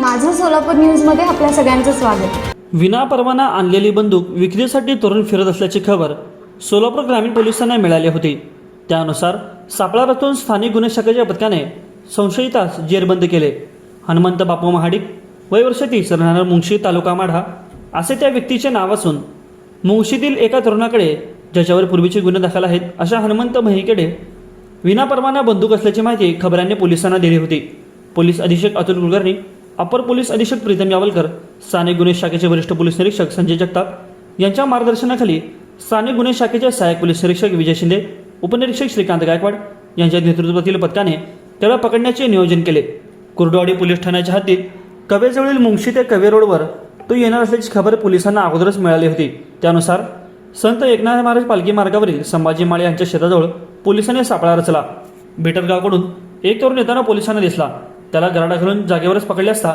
माझं सोलापूर न्यूजमध्ये आपल्या सगळ्यांचं स्वागत. विना परवाना आणलेली बंदूक विक्रीसाठी तरुण फिरत असल्याची खबर सोलापूर ग्रामीण पोलिसांना मिळाली होती. त्यानुसार सापळा रचून स्थानिक गुन्हे शाखेच्या पथकाने संशयितास जेरबंद केले. हनुमंत बापू महाडिक वय वर्ष तीस राहणार तालुका माढा असे त्या व्यक्तीचे नाव असून मुंगशीतील एका तरुणाकडे ज्याच्यावर पूर्वीचे गुन्हे दाखल आहेत अशा हनुमंत महिकेडे विनापरवाना बंदूक असल्याची माहिती खबरांनी पोलिसांना दिली होती. पोलीस अधीक्षक अतुल कुलकर्णी अपर पोलीस अधीक्षक प्रीतम यावलकर स्थानिक गुन्हे शाखेचे वरिष्ठ पोलीस निरीक्षक संजय जगताप यांच्या मार्गदर्शनाखाली स्थानिक गुन्हे शाखेचे सहाय्यक पोलीस निरीक्षक विजय शिंदे उपनिरीक्षक श्रीकांत गायकवाड यांच्या नेतृत्वातील पथकाने त्याला पकडण्याचे नियोजन केले. कुर्डवाडी पोलीस ठाण्याच्या हद्दीत कवेजवळील मुंगशी ते कवे रोडवर तो येणार असल्याची खबर पोलिसांना अगोदरच मिळाली होती. त्यानुसार संत एकनाथ महाराज पालखी मार्गावरील संभाजी माळे यांच्या शेताजवळ पोलिसांनी सापळा रचला. भेटरगावकडून एक तरुण येताना पोलिसांना दिसला. त्याला गराडा घालून जागेवरच पकडले असता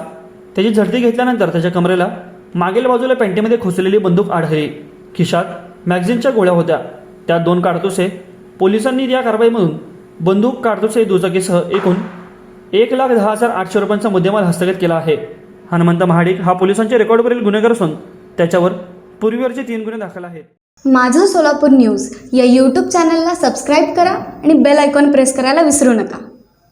त्याची झडती घेतल्यानंतर त्याच्या कमरेला मागील बाजूला पॅन्टीमध्ये खोचलेली बंदूक आढळली. खिशात मॅगझिनच्या गोळ्या होत्या. त्या दोन काडतुसे पोलिसांनी या कारवाईमधून बंदूक काडतुसे दुचाकीसह एकूण एक लाख दहा हजार आठशे रुपयांचा मुद्देमाल हस्तगत केला आहे. हनुमंत महाडिक हा पोलिसांच्या रेकॉर्डवरील गुन्हेगार असून त्याच्यावर पूर्वीवरचे तीन गुन्हे दाखल आहेत. माझं सोलापूर न्यूज या यूट्यूब चॅनलला सबस्क्राईब करा आणि बेल आयकॉन प्रेस करायला विसरू नका.